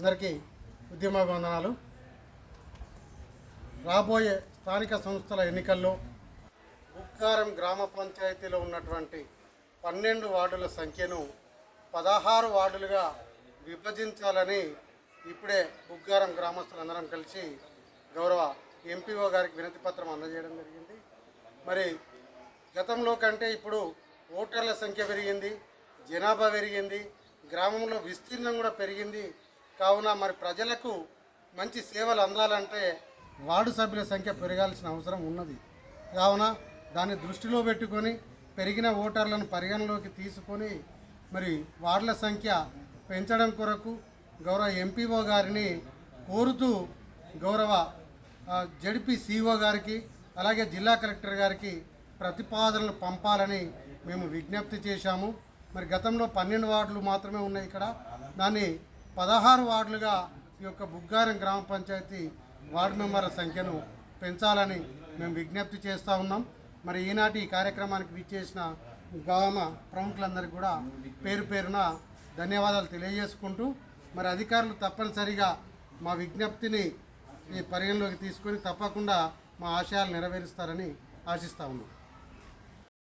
అందరికీ ఉద్యమాభివందనాలు రాబోయే స్థానిక సంస్థల ఎన్నికల్లో ఉక్కారం గ్రామ పంచాయతీలో ఉన్నటువంటి పన్నెండు వార్డుల సంఖ్యను పదహారు వార్డులుగా విభజించాలని ఇప్పుడే బుగ్గారం గ్రామస్తులందరం కలిసి గౌరవ ఎంపీఓ గారికి వినతి పత్రం అందజేయడం జరిగింది. మరి గతంలో కంటే ఇప్పుడు ఓటర్ల సంఖ్య పెరిగింది జనాభా పెరిగింది గ్రామంలో విస్తీర్ణం కూడా పెరిగింది. కావున మరి ప్రజలకు మంచి సేవలు అందాలంటే వార్డు సభ్యుల సంఖ్య పెరగాల్సిన అవసరం ఉన్నది. కావున దాన్ని దృష్టిలో పెట్టుకొని పెరిగిన ఓటర్లను పరిగణలోకి తీసుకొని మరి వార్డుల సంఖ్య పెంచడం కొరకు గౌరవ ఎంపీఓ గారిని కోరుతూ గౌరవ జడిపీ జడిపి గారికి అలాగే జిల్లా కలెక్టర్ గారికి ప్రతిపాదనలు పంపాలని మేము విజ్ఞప్తి చేశాము. మరి గతంలో పన్నెండు వార్డులు మాత్రమే ఉన్నాయి ఇక్కడ. దాన్ని పదహారు వార్డులుగా ఈ యొక్క బుగ్గారం గ్రామ పంచాయతీ వార్డు మెంబర్ల సంఖ్యను పెంచాలని మేము విజ్ఞప్తి చేస్తూ ఉన్నాం. మరి ఈనాటి ఈ కార్యక్రమానికి విచ్చేసిన గ్రామ ప్రముఖులందరికీ కూడా పేరు పేరున ధన్యవాదాలు తెలియజేసుకుంటూ మరి అధికారులు తప్పనిసరిగా మా విజ్ఞప్తిని ఈ పరిగణలోకి తీసుకొని తప్పకుండా మా ఆశయాలు నెరవేరుస్తారని ఆశిస్తా ఉన్నాం.